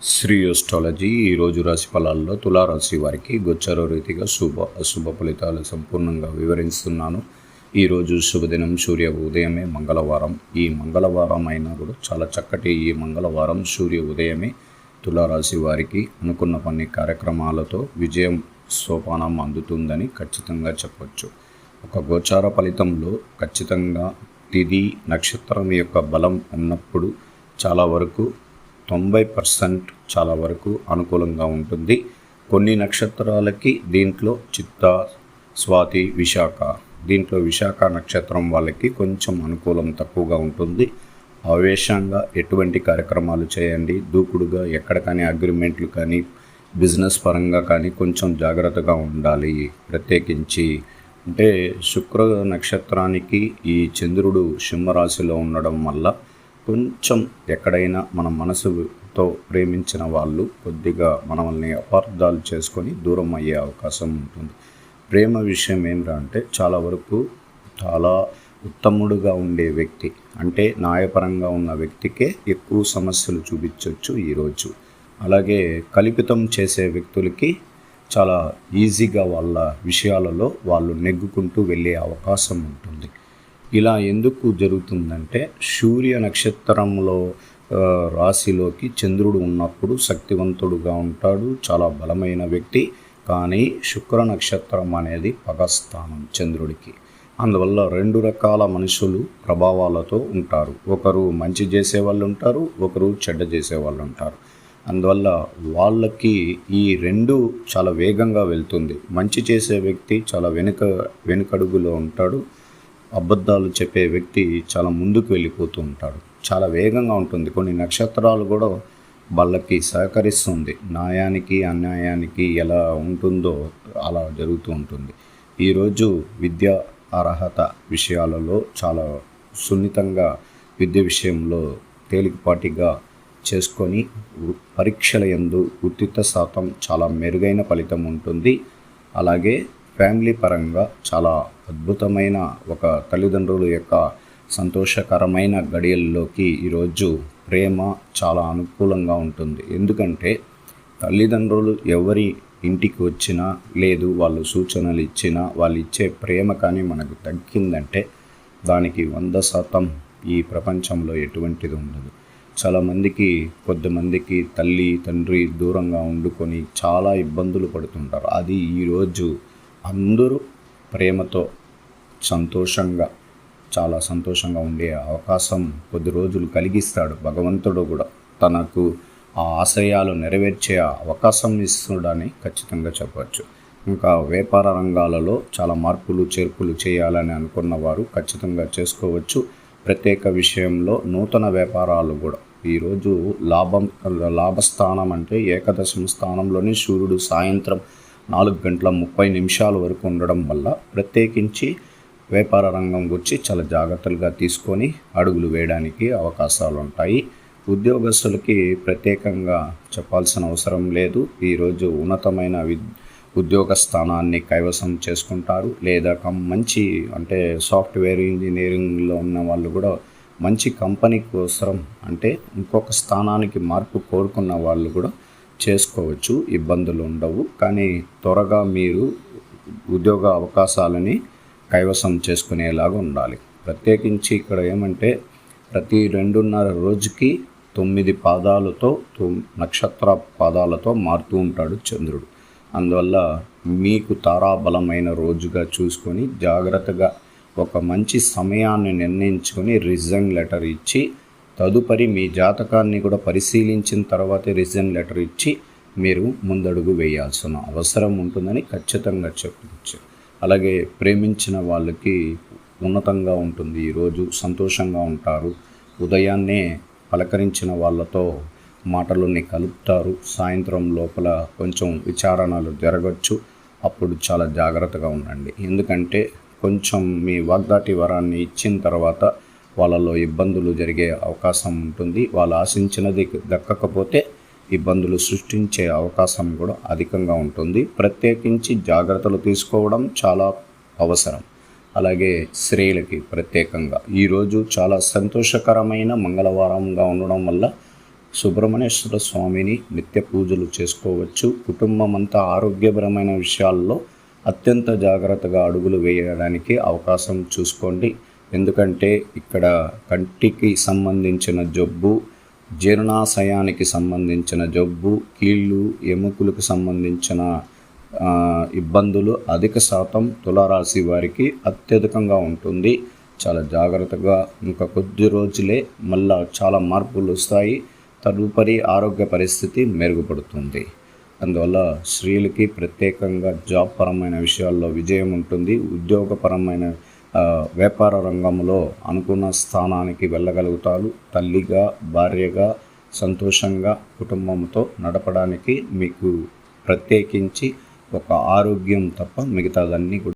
Shri astrology ఈరోజు రాశి ఫలాల్లో తులారాశి వారికి గోచర రీతిగా శుభ అశుభ ఫలితాలు సంపూర్ణంగా వివరిస్తున్నాను. ఈరోజు శుభదినం సూర్య ఉదయమే మంగళవారం. ఈ మంగళవారం అయినా కూడా చాలా చక్కటి ఈ మంగళవారం సూర్య ఉదయమే తులారాశి వారికి అనుకున్న కొన్ని కార్యక్రమాలతో విజయం సోపానం అందుతుందని ఖచ్చితంగా చెప్పవచ్చు ఒక గోచార ఫలితంలో ఖచ్చితంగా తిది నక్షత్రం యొక్క బలం ఉన్నప్పుడు చాలా వరకు తొంభై పర్సెంట్ చాలా వరకు అనుకూలంగా ఉంటుంది. కొన్ని నక్షత్రాలకి దీంట్లో చిత్త స్వాతి విశాఖ. దీంట్లో విశాఖ నక్షత్రం వాళ్ళకి కొంచెం అనుకూలం తక్కువగా ఉంటుంది. ఆవేశంగా ఎటువంటి కార్యక్రమాలు చేయండి. దూకుడుగా ఎక్కడ కానీ అగ్రిమెంట్లు కానీ బిజినెస్ పరంగా కానీ కొంచెం జాగ్రత్తగా ఉండాలి. ప్రత్యేకించి అంటే శుక్ర నక్షత్రానికి ఈ చంద్రుడు సింహరాశిలో ఉండడం వల్ల కొంచెం ఎక్కడైనా మన మనసుతో ప్రేమించిన వాళ్ళు కొద్దిగా మనల్ని అపార్థాలు చేసుకొని దూరం అయ్యే అవకాశం ఉంటుంది. ప్రేమ విషయం ఏంటంటే అంటే చాలా వరకు చాలా ఉత్తముడుగా ఉండే వ్యక్తి అంటే న్యాయపరంగా ఉన్న వ్యక్తికే ఎక్కువ సమస్యలు చూపించవచ్చు ఈరోజు. అలాగే కల్పితం చేసే వ్యక్తులకి చాలా ఈజీగా వాళ్ళ విషయాలలో వాళ్ళు నెగ్గుకుంటూ వెళ్ళే అవకాశం ఉంటుంది. ఇలా ఎందుకు జరుగుతుందంటే సూర్య నక్షత్రంలో రాశిలోకి చంద్రుడు ఉన్నప్పుడు శక్తివంతుడుగా ఉంటాడు చాలా బలమైన వ్యక్తి. కానీ శుక్ర నక్షత్రం అనేది పగస్థానం చంద్రుడికి. అందువల్ల రెండు రకాల మనుషులు ప్రభావాలతో ఉంటారు. ఒకరు మంచి చేసే వాళ్ళు ఉంటారు ఒకరు చెడ్డ చేసే వాళ్ళు ఉంటారు. అందువల్ల వాళ్ళకి ఈ రెండు చాలా వేగంగా వెళ్తుంది. మంచి చేసే వ్యక్తి చాలా వెనుక వెనుకడుగులో ఉంటాడు. అబద్ధాలు చెప్పే వ్యక్తి చాలా ముందుకు వెళ్ళిపోతూ ఉంటాడు. చాలా వేగంగా ఉంటుంది. కొన్ని నక్షత్రాలు కూడా వాళ్ళకి సహకరిస్తుంది. న్యాయానికి అన్యాయానికి ఎలా ఉంటుందో అలా జరుగుతూ ఉంటుంది. ఈరోజు విద్య అర్హత విషయాలలో చాలా సున్నితంగా విద్య విషయంలో తేలికపాటిగా చేసుకొని పరీక్షల ఎందు ఉత్తిత శాతం చాలా మెరుగైన ఫలితం ఉంటుంది. అలాగే ఫ్యామిలీ పరంగా చాలా అద్భుతమైన ఒక తల్లిదండ్రుల యొక్క సంతోషకరమైన గడియల్లోకి ఈరోజు ప్రేమ చాలా అనుకూలంగా ఉంటుంది. ఎందుకంటే తల్లిదండ్రులు ఎవరి ఇంటికి వచ్చినా లేదు వాళ్ళు సూచనలు ఇచ్చినా వాళ్ళు ఇచ్చే ప్రేమ కానీ మనకు తగ్గిందంటే దానికి వంద శాతం ఈ ప్రపంచంలో ఎటువంటిది ఉండదు. చాలామందికి కొద్దిమందికి తల్లి తండ్రి దూరంగా వండుకొని చాలా ఇబ్బందులు పడుతుంటారు. అది ఈరోజు అందరూ ప్రేమతో సంతోషంగా చాలా సంతోషంగా ఉండే అవకాశం కొద్ది రోజులు కలిగిస్తాడు. భగవంతుడు కూడా తనకు ఆ ఆశయాలు నెరవేర్చే అవకాశం ఇస్తుడని ఖచ్చితంగా చెప్పవచ్చు. ఇంకా వ్యాపార రంగాలలో చాలా మార్పులు చేర్పులు చేయాలని అనుకున్న వారు ఖచ్చితంగా చేసుకోవచ్చు. ప్రత్యేక విషయంలో నూతన వ్యాపారాలు కూడా. ఈరోజు లాభం లాభస్థానం అంటే ఏకదశమ స్థానంలోనే సూర్యుడు సాయంత్రం నాలుగు గంటల ముప్పై నిమిషాల వరకు ఉండడం వల్ల ప్రత్యేకించి వ్యాపార రంగం గురించి చాలా జాగ్రత్తలుగా తీసుకొని అడుగులు వేయడానికి అవకాశాలు ఉంటాయి ఉద్యోగస్తులకి ప్రత్యేకంగా చెప్పాల్సిన అవసరం లేదు. ఈరోజు ఉన్నతమైన వి ఉద్యోగ స్థానాన్ని కైవసం చేసుకుంటారు. లేదా మంచి అంటే సాఫ్ట్వేర్ ఇంజనీరింగ్లో ఉన్న వాళ్ళు కూడా మంచి కంపెనీ కోసం అంటే ఇంకొక స్థానానికి మార్పు కోరుకున్న వాళ్ళు కూడా చేసుకోవచ్చు ఇబ్బందులు ఉండవు. కానీ త్వరగా మీరు ఉద్యోగ అవకాశాలని కైవసం చేసుకునేలాగా ఉండాలి. ప్రత్యేకించి ఇక్కడ ఏమంటే ప్రతి రెండున్నర రోజుకి తొమ్మిది పాదాలతో నక్షత్ర పాదాలతో మారుతూ ఉంటాడు చంద్రుడు. అందువల్ల మీకు తారాబలమైన రోజుగా చూసుకొని జాగ్రత్తగా ఒక మంచి సమయాన్ని నిర్ణయించుకొని రిజైన్ లెటర్ ఇచ్చి తదుపరి మీ జాతకాన్ని కూడా పరిశీలించిన తర్వాతే రిజన్ లెటర్ ఇచ్చి మీరు ముందడుగు వేయాల్సిన అవసరం ఉంటుందని ఖచ్చితంగా చెప్పవచ్చు అలాగే ప్రేమించిన వాళ్ళకి ఉన్నతంగా ఉంటుంది. ఈరోజు సంతోషంగా ఉంటారు. ఉదయాన్నే పలకరించిన వాళ్ళతో మాటలని కలుపుతారు. సాయంత్రం లోపల కొంచెం విచారణలు జరగచ్చు. అప్పుడు చాలా జాగ్రత్తగా ఉండండి. ఎందుకంటే కొంచెం మీ వాగ్దాటి వరాన్ని ఇచ్చిన తర్వాత వాళ్ళలో ఇబ్బందులు జరిగే అవకాశం ఉంటుంది. వాళ్ళు ఆశించినది దక్కకపోతే ఇబ్బందులు సృష్టించే అవకాశం కూడా అధికంగా ఉంటుంది. ప్రత్యేకించి జాగ్రత్తలు తీసుకోవడం చాలా అవసరం. అలాగే స్త్రీలకి ప్రత్యేకంగా. ఈరోజు చాలా సంతోషకరమైన మంగళవారంగా ఉండడం వల్ల సుబ్రహ్మణ్యేశ్వర స్వామిని నిత్య పూజలు చేసుకోవచ్చు. కుటుంబం అంతా ఆరోగ్యపరమైన విషయాల్లో అత్యంత జాగ్రత్తగా అడుగులు వేయడానికి అవకాశం చూసుకోండి. ఎందుకంటే ఇక్కడ కంటికి సంబంధించిన జబ్బు జీర్ణాశయానికి సంబంధించిన జబ్బు కీళ్ళు ఎముకలకు సంబంధించిన ఇబ్బందులు అధిక శాతం తులారాశి వారికి అత్యధికంగా ఉంటుంది. చాలా జాగ్రత్తగా ఇంకా కొద్ది రోజులే మళ్ళా చాలా మార్పులు వస్తాయి. తదుపరి ఆరోగ్య పరిస్థితి మెరుగుపడుతుంది. అందువల్ల స్త్రీలకి ప్రత్యేకంగా జాబ్ పరమైన విషయాల్లో విజయం ఉంటుంది. ఉద్యోగపరమైన వ్యాపార రంగంలో అనుకున్న స్థానానికి వెళ్ళగలుగుతారు. తల్లిగా భార్యగా సంతోషంగా కుటుంబంతో నడపడానికి మీకు ప్రత్యేకించి ఒక ఆరోగ్యం తప్ప మిగతాదన్నీ కూడా